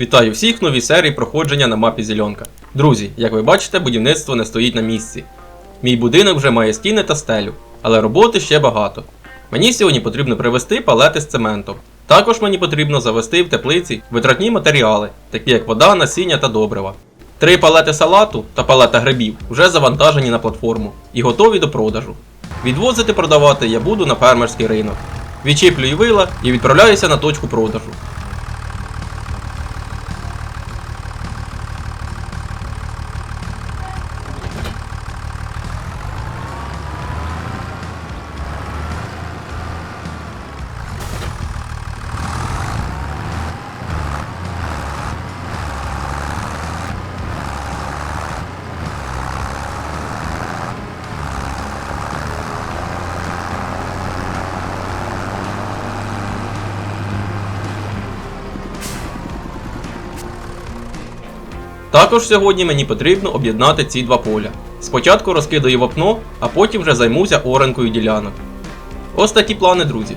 Вітаю всіх в новій серії проходження на мапі Зеленка. Друзі, як ви бачите, будівництво не стоїть на місці. Мій будинок вже має стіни та стелю, але роботи ще багато. Мені сьогодні потрібно привезти палети з цементом. Також мені потрібно завести в теплиці витратні матеріали, такі як вода, насіння та добрива. Три палети салату та палета грибів вже завантажені на платформу і готові до продажу. Відвозити продавати я буду на фермерський ринок. Відчіплюю вила і відправляюся на точку продажу. Також сьогодні мені потрібно об'єднати ці два поля. Спочатку розкидаю вапно, а потім вже займуся оранкою ділянок. Ось такі плани, друзі.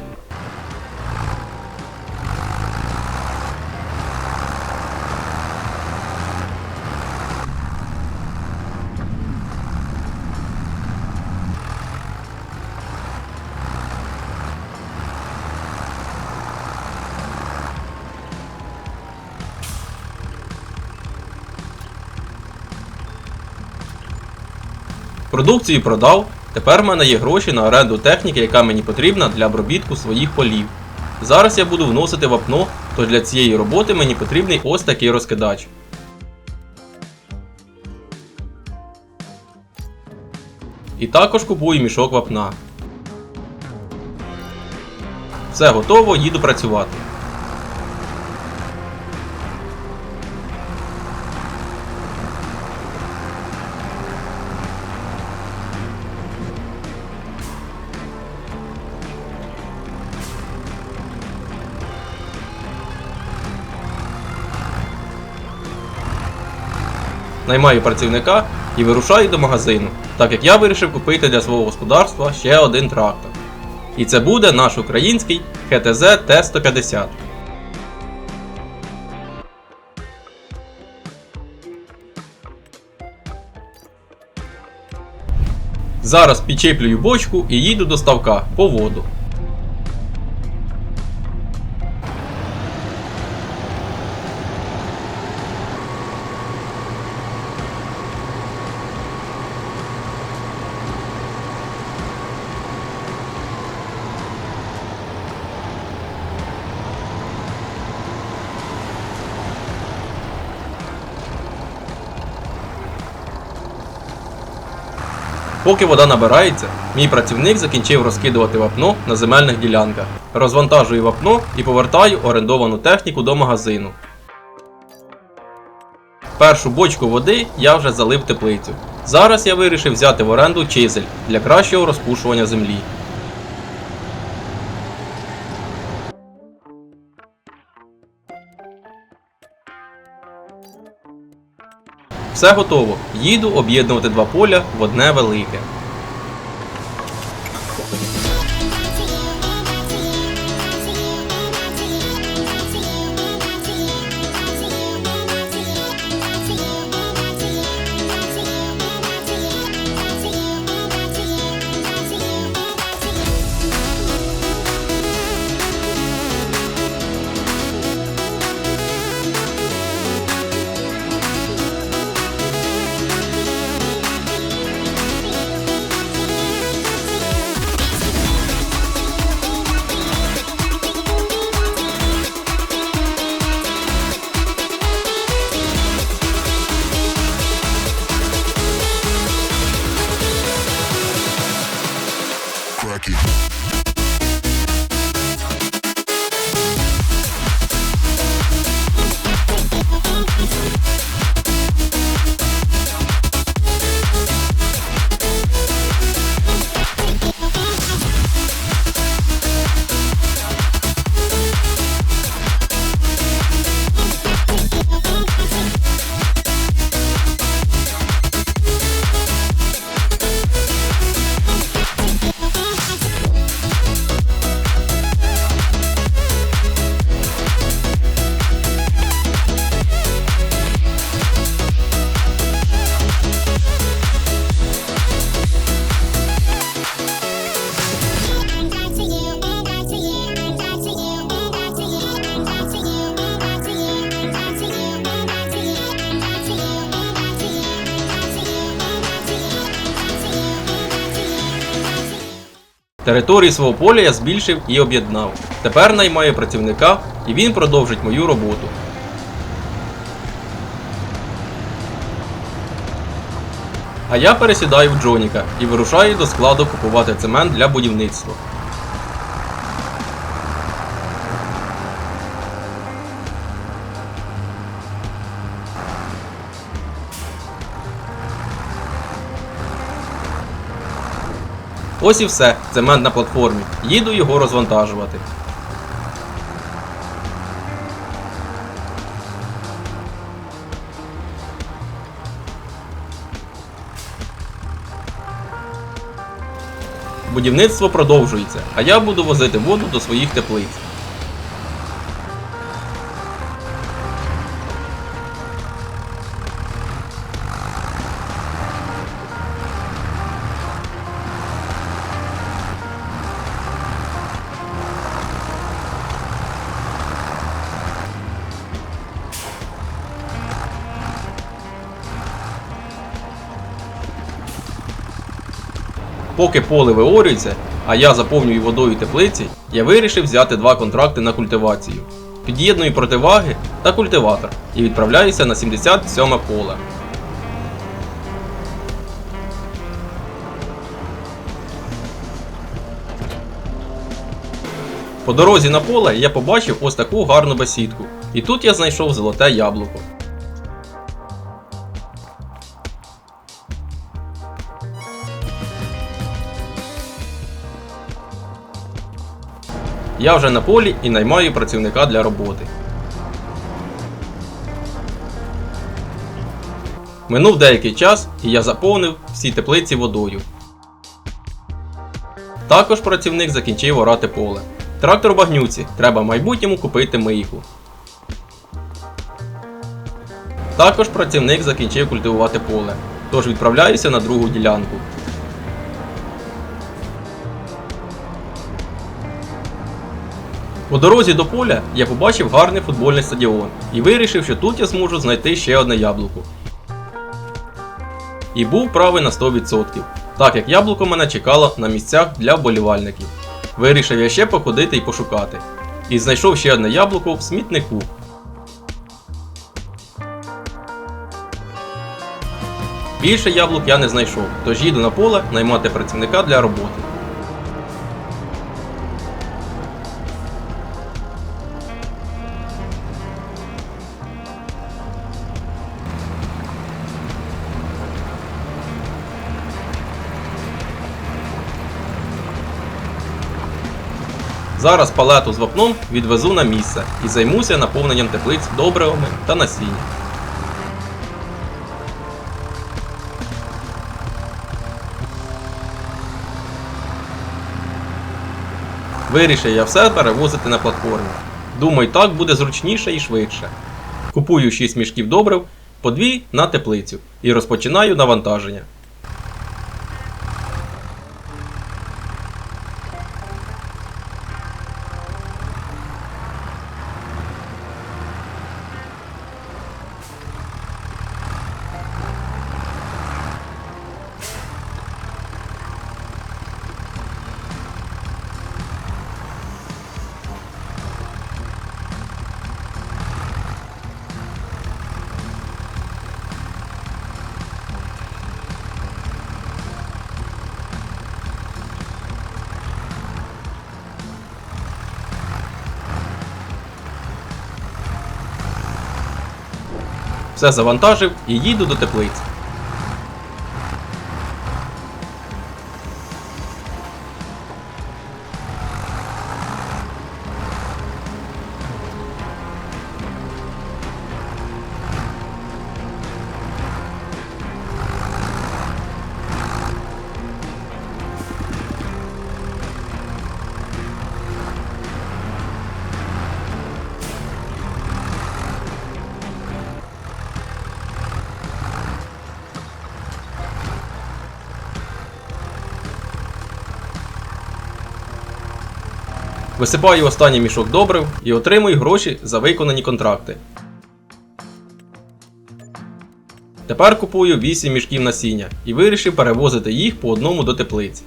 Продукцію продав. Тепер в мене є гроші на оренду техніки, яка мені потрібна для обробітку своїх полів. Зараз я буду вносити вапно, то для цієї роботи мені потрібний ось такий розкидач. І також купую мішок вапна. Все готово, їду працювати. Наймаю працівника і вирушаю до магазину, так як я вирішив купити для свого господарства ще один трактор. І це буде наш український ХТЗ Т-150. Зараз підчеплюю бочку і їду до ставка по воду. Поки вода набирається, мій працівник закінчив розкидувати вапно на земельних ділянках. Розвантажую вапно і повертаю орендовану техніку до магазину. Першу бочку води я вже залив теплицю. Зараз я вирішив взяти в оренду чизель для кращого розпушування землі. Все готово. Їду об'єднувати два поля в одне велике. Території свого поля я збільшив і об'єднав. Тепер наймаю працівника і він продовжить мою роботу. А я пересідаю в Джоніка і вирушаю до складу купувати цемент для будівництва. Ось і все, цемент на платформі. Їду його розвантажувати. Будівництво продовжується, а я буду возити воду до своїх теплиць. Поки поле виорюється, а я заповнюю водою теплиці, я вирішив взяти два контракти на культивацію. Під'єдную противаги та культиватор і відправляюся на 77 поле. По дорозі на поле я побачив ось таку гарну бесідку, і тут я знайшов золоте яблуко. Я вже на полі і наймаю працівника для роботи. Минув деякий час і я заповнив всі теплиці водою. Також працівник закінчив орати поле. Трактор в багнюці, треба в майбутньому купити мийку. Також працівник закінчив культивувати поле, тож відправляюся на другу ділянку. По дорозі до поля я побачив гарний футбольний стадіон і вирішив, що тут я зможу знайти ще одне яблуко. І був правий на 100%, так як яблуко мене чекало на місцях для вболівальників. Вирішив я ще походити і пошукати. І знайшов ще одне яблуко в смітнику. Більше яблук я не знайшов, тож їду на поле наймати працівника для роботи. Зараз палету з вапном відвезу на місце і займуся наповненням теплиць добривами та насінням. Вирішив я все перевозити на платформі. Думаю, так буде зручніше і швидше. Купую 6 мішків добрив, по 2 на теплицю і розпочинаю навантаження. Все завантажив і їду до теплиці. Висипаю останній мішок добрив і отримую гроші за виконані контракти. Тепер купую 8 мішків насіння і вирішив перевозити їх по одному до теплиць.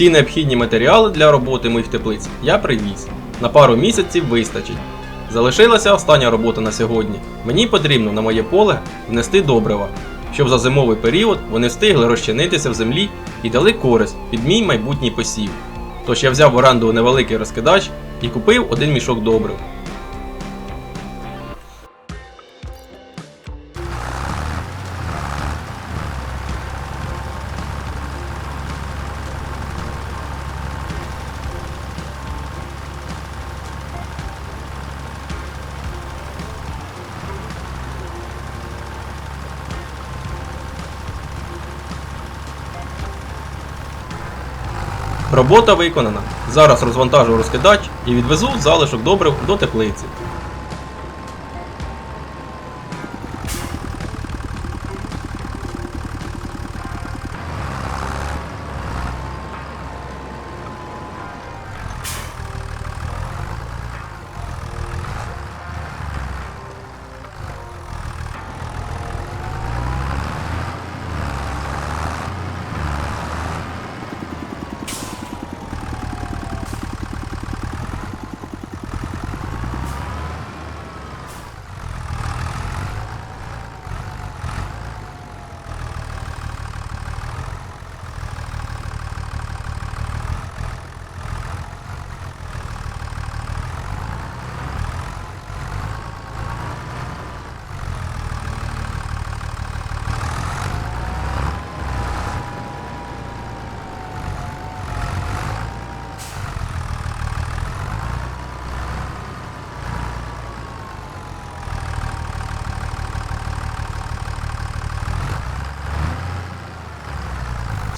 Всі необхідні матеріали для роботи моїх теплиць я привіз. На пару місяців вистачить. Залишилася остання робота на сьогодні. Мені потрібно на моє поле внести добрива, щоб за зимовий період вони встигли розчинитися в землі і дали користь під мій майбутній посів. Тож я взяв в оренду невеликий розкидач і купив один мішок добрив. Робота виконана. Зараз розвантажу розкидач і відвезу залишок добрив до теплиці.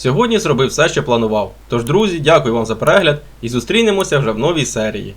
Сьогодні зробив все, що планував. Тож, друзі, дякую вам за перегляд і зустрінемося вже в новій серії.